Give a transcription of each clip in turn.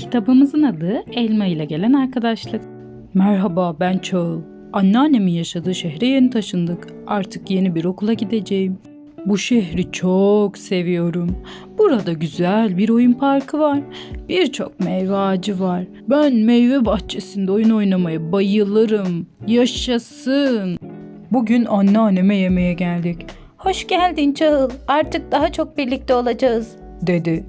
Kitabımızın adı Elma ile Gelen Arkadaşlık. Merhaba ben Çağıl. Anneannemin yaşadığı şehre yeni taşındık. Artık yeni bir okula gideceğim. Bu şehri çok seviyorum. Burada güzel bir oyun parkı var. Birçok meyve ağacı var. Ben meyve bahçesinde oyun oynamaya bayılırım. Yaşasın. Bugün anneanneme yemeğe geldik. Hoş geldin Çağıl. Artık daha çok birlikte olacağız. dedi.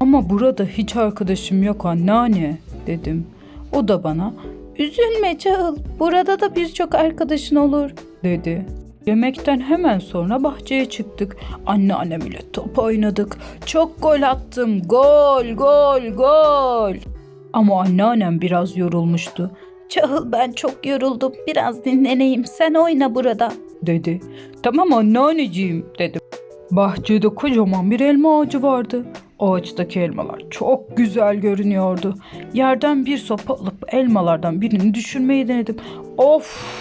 Ama burada hiç arkadaşım yok anneanne dedim. O da bana Üzülme Çağıl. Burada da birçok arkadaşın olur. dedi. Yemekten hemen sonra bahçeye çıktık. Anneannem ile top oynadık. Çok gol attım. Gol, gol, gol. Ama anneannem biraz yorulmuştu Çağıl ben çok yoruldum. Biraz dinleneyim. Sen oyna burada. dedi. Tamam anneanneciğim dedim. Bahçede kocaman bir elma ağacı vardı. Ağaçtaki elmalar çok güzel görünüyordu. Yerden bir sopa alıp elmalardan birini düşürmeyi denedim. Of!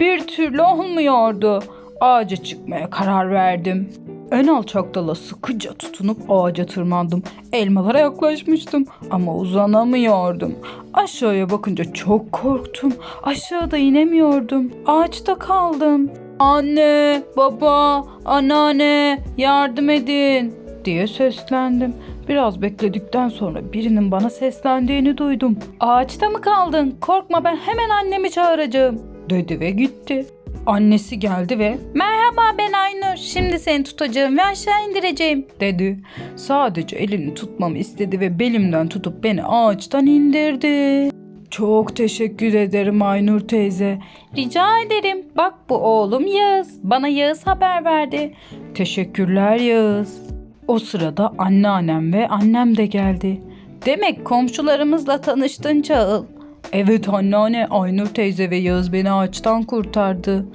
Bir türlü olmuyordu. Ağaca çıkmaya karar verdim. En alçak dala sıkıca tutunup ağaca tırmandım. Elmalara yaklaşmıştım ama uzanamıyordum. Aşağıya bakınca çok korktum. Aşağıda inemiyordum. Ağaçta kaldım. Anne, baba, anneanne yardım edin diye seslendim. Biraz bekledikten sonra birinin bana seslendiğini duydum. Ağaçta mı kaldın? Korkma ben hemen annemi çağıracağım dedi ve gitti. Annesi geldi ve Merhaba ben Aynur. Şimdi seni tutacağım ve aşağı indireceğim. dedi. Sadece elini tutmamı istedi ve belimden tutup beni ağaçtan indirdi. Çok teşekkür ederim Aynur teyze. Rica ederim. Bak bu oğlum Yağız. Bana Yağız haber verdi. Teşekkürler Yağız. O sırada anneannem ve annem de geldi. Demek komşularımızla tanıştın Çağıl. Evet anneanne Aynur teyze ve Yağız beni ağaçtan kurtardı.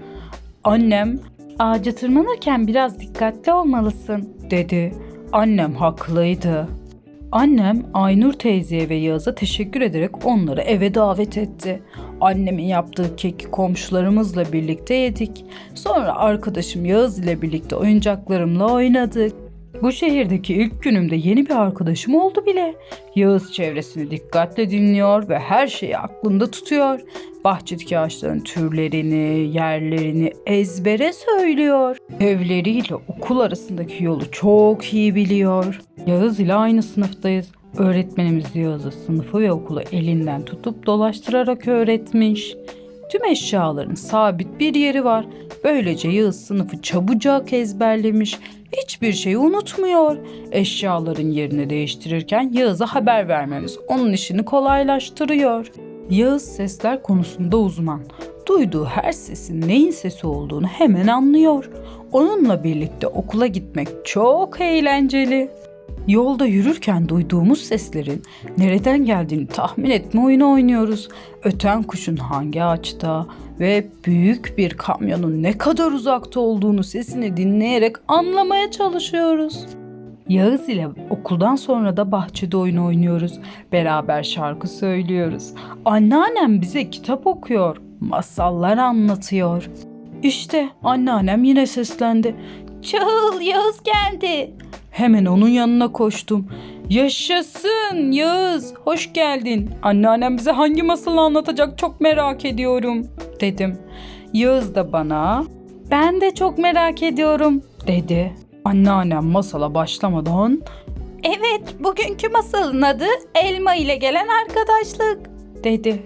Annem Ağaca tırmanırken biraz dikkatli olmalısın. dedi. Annem haklıydı. Annem Aynur teyzeye ve Yağız'a teşekkür ederek onları eve davet etti. Annemin yaptığı keki komşularımızla birlikte yedik. Sonra arkadaşım Yağız ile birlikte oyuncaklarımla oynadık. Bu şehirdeki ilk günümde yeni bir arkadaşım oldu bile. Yağız çevresini dikkatle dinliyor ve her şeyi aklında tutuyor. Bahçedeki ağaçların türlerini, yerlerini ezbere söylüyor. Evleriyle okul arasındaki yolu çok iyi biliyor. Yağız ile aynı sınıftayız. Öğretmenimiz Yağız'ı sınıfı ve okulu elinden tutup dolaştırarak öğretmiş. Tüm eşyaların sabit bir yeri var. Böylece Yağız sınıfı çabucak ezberlemiş. Hiçbir şeyi unutmuyor. Eşyaların yerini değiştirirken Yağız'a haber vermemiz onun işini kolaylaştırıyor. Yağız sesler konusunda uzman. Duyduğu her sesin neyin sesi olduğunu hemen anlıyor. Onunla birlikte okula gitmek çok eğlenceli. Yolda yürürken duyduğumuz seslerin nereden geldiğini tahmin etme oyunu oynuyoruz. Öten kuşun hangi ağaçta ve büyük bir kamyonun ne kadar uzakta olduğunu sesini dinleyerek anlamaya çalışıyoruz. Yağız ile okuldan sonra da bahçede oyun oynuyoruz. Beraber şarkı söylüyoruz. Anneannem bize kitap okuyor, masallar anlatıyor. İşte anneannem yine seslendi. Çağıl Yağız geldi. Hemen onun yanına koştum. Yaşasın Yağız, hoş geldin. Anneannem bize hangi masalı anlatacak çok merak ediyorum dedim. Yağız da bana Ben de çok merak ediyorum. dedi. Anneannem masala başlamadan Evet, bugünkü masalın adı Elma ile gelen arkadaşlık. dedi.